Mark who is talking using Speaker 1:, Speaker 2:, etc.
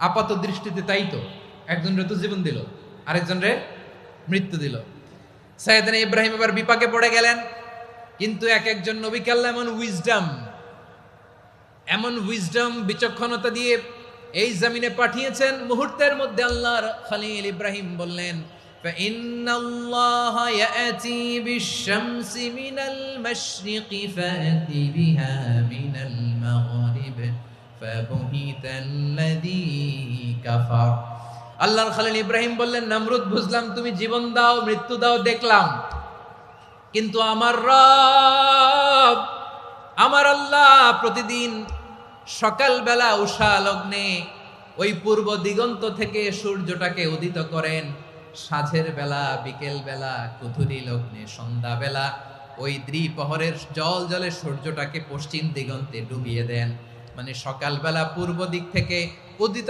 Speaker 1: আপাত দৃষ্টিতে তাই তো একজন রে তো জীবন দিল আরেকজন রে মৃত্যু দিল সাইয়েদনা ইব্রাহিম এবার বিপাকে পড়ে গেলেন কিন্তু এক একজন নবীকে আল্লাহ এমন উইজডম এমন উইজডম বিচক্ষণতা দিয়ে এই জমিনে পাঠিয়েছেন মুহূর্তের মধ্যে আল্লাহর খলিল ইব্রাহিম বললেন فإن الله يأتي بالشمس من المشرق فأت بها من المغرب فبهت الذي كفر আল্লাহর খালিল ইব্রাহিম বললেন নমরুদ বুঝলাম তুমি জীবন দাও মৃত্যু দাও দেখলাম কিন্তু আমার রব আমার আল্লাহ প্রতিদিন সকালবেলা উষা লগ্নে ওই পূর্ব দিগন্ত থেকে সূর্যটাকে উদিত করেন সাঝের বেলা বিকেল বেলা কুথুরি লগ্নে সন্ধ্যা বেলা ওই দ্বিপহরের জল জলে সূর্যটাকে পশ্চিম দিগন্তে ডুবিয়ে দেন মানে সকালবেলা পূর্ব দিক থেকে উদিত